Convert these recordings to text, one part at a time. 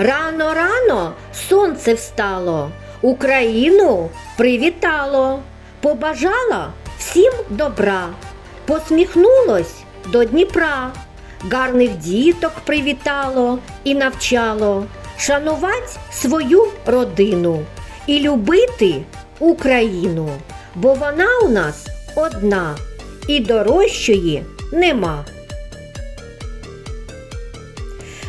Рано рано сонце встало, Україну привітало, побажала всім добра, посміхнулось до Дніпра, гарних діток привітало і навчало шанувати свою родину і любити Україну, бо вона у нас одна і дорожчої нема.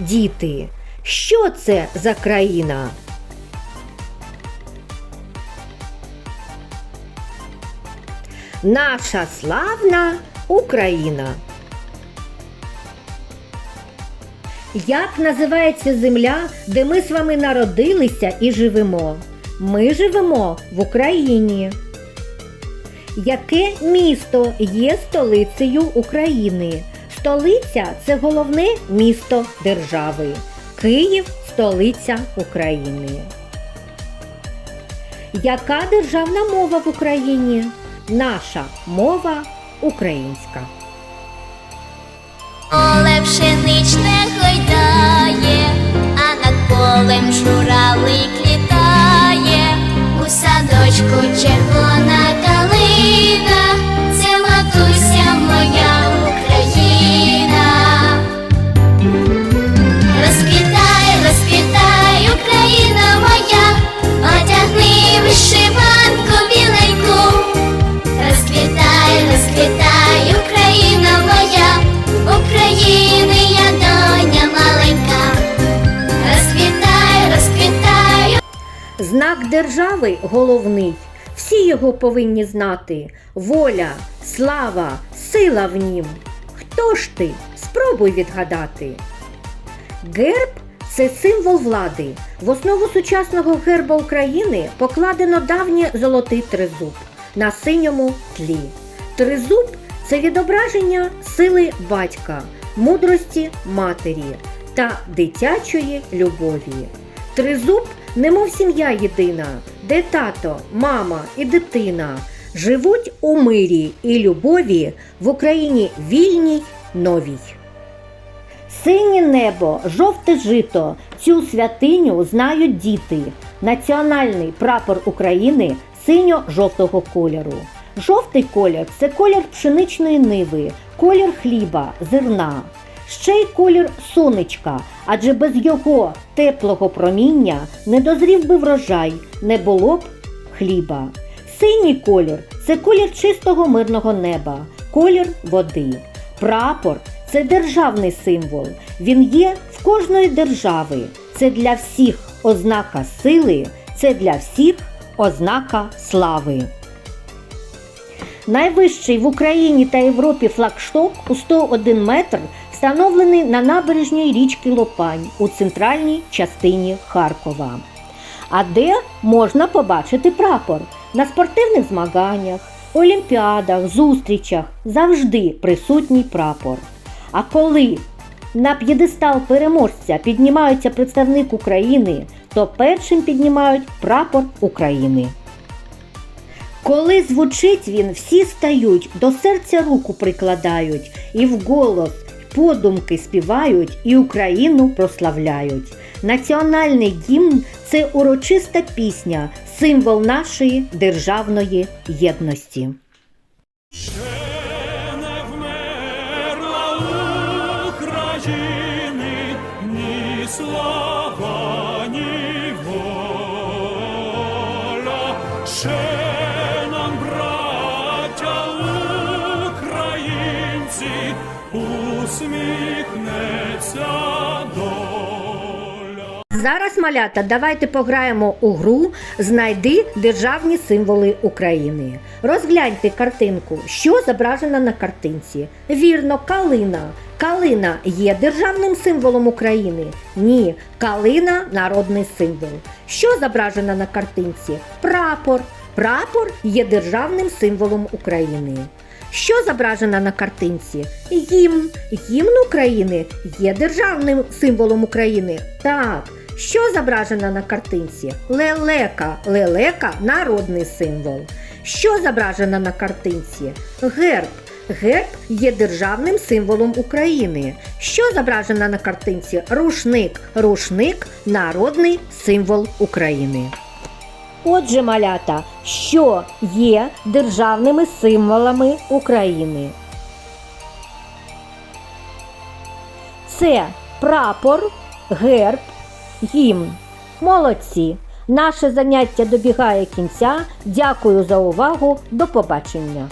діти, що це за країна? Наша славна Україна. Як називається земля, де ми з вами народилися і живемо? Ми живемо в Україні. Яке місто є столицею України? Столиця це головне місто держави. Київ столиця України. Яка державна мова в Україні? Наша мова українська. Поле пшеничне гойдає, а над полем журавлик держави головний. Всі його повинні знати. Воля, слава, сила в нім. Хто ж ти? Спробуй відгадати. Герб це символ влади. В основу сучасного герба України покладено давнє золотий тризуб на синьому тлі. Тризуб це відображення сили батька, мудрості матері та дитячої любові. Тризуб немов сім'я єдина, де тато, мама і дитина живуть у мирі і любові в Україні вільній новій. Синє небо, жовте жито, цю святиню знають діти. Національний прапор України синьо-жовтого кольору. Жовтий колір це колір пшеничної ниви, колір хліба, зерна. Ще й колір сонечка, адже без його теплого проміння не дозрів би врожай, не було б хліба. Синій колір це колір чистого мирного неба, колір води. Прапор це державний символ. Він є в кожної держави. Це для всіх ознака сили, це для всіх ознака слави. Найвищий в Україні та Європі флагшток у 101 метр встановлений на набережній річки Лопань у центральній частині Харкова. А де можна побачити прапор? На спортивних змаганнях, олімпіадах, зустрічах завжди присутній прапор. А коли на п'єдестал переможця піднімаються представник України, то першим піднімають прапор України. Коли звучить він, всі стають, до серця руку прикладають, і вголос подумки співають і Україну прославляють. Національний гімн це урочиста пісня, символ нашої державної єдності. Усміхнеться доля. зараз, малята, давайте пограємо у гру Знайди державні символи України. Розгляньте картинку, що зображено на картинці. Вірно, калина. Калина є державним символом України? Ні, калина народний символ. Що зображено на картинці? Прапор. Прапор є державним символом України. Що зображено на картинці? Гімн. Гімн України є державним символом України. Так. Що зображено на картинці? Лелека. Лелека народний символ. Що зображено на картинці? Герб. Герб є державним символом України. Що зображено на картинці? Рушник. Рушник народний символ України. Отже, малята, що є державними символами України? Це прапор, герб, гімн. Молодці! Наше заняття добігає кінця. Дякую за увагу. До побачення!